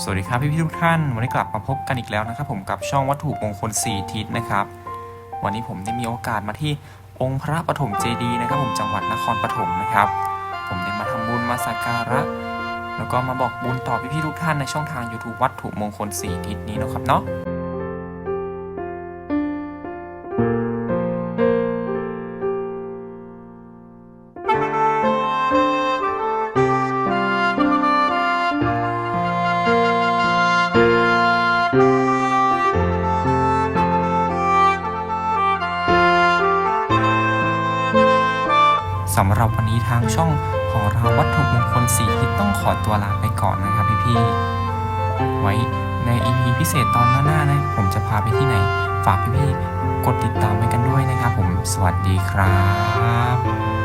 สวัสดีครับพี่พี่ทุกท่าน วันนี้กลับมาพบกันอีกแล้วนะครับ ผมกับช่องวัตถุมงคล 4 ทิศนะครับ วันนี้ผมได้มีโอกาสมาที่องค์พระปฐมเจดีย์นะครับ ผมจังหวัดนครปฐมนะครับ ผมได้มาทำบุญมาสักการะ แล้วก็มาบอกบุญต่อพี่พี่ทุกท่านในช่องทาง YouTube วัตถุมงคล 4 ทิศนี้นะครับเนาะ สำหรับวันนี้ทางช่องของเราวัตถุมงคลสีทิศต้องขอตัวลาไปก่อนนะครับพี่ๆไว้ใน EP พิเศษตอนหน้าๆนะผมจะพาไปที่ไหน ฝากพี่ๆกดติดตามไว้กันด้วยนะครับผมสวัสดีครับ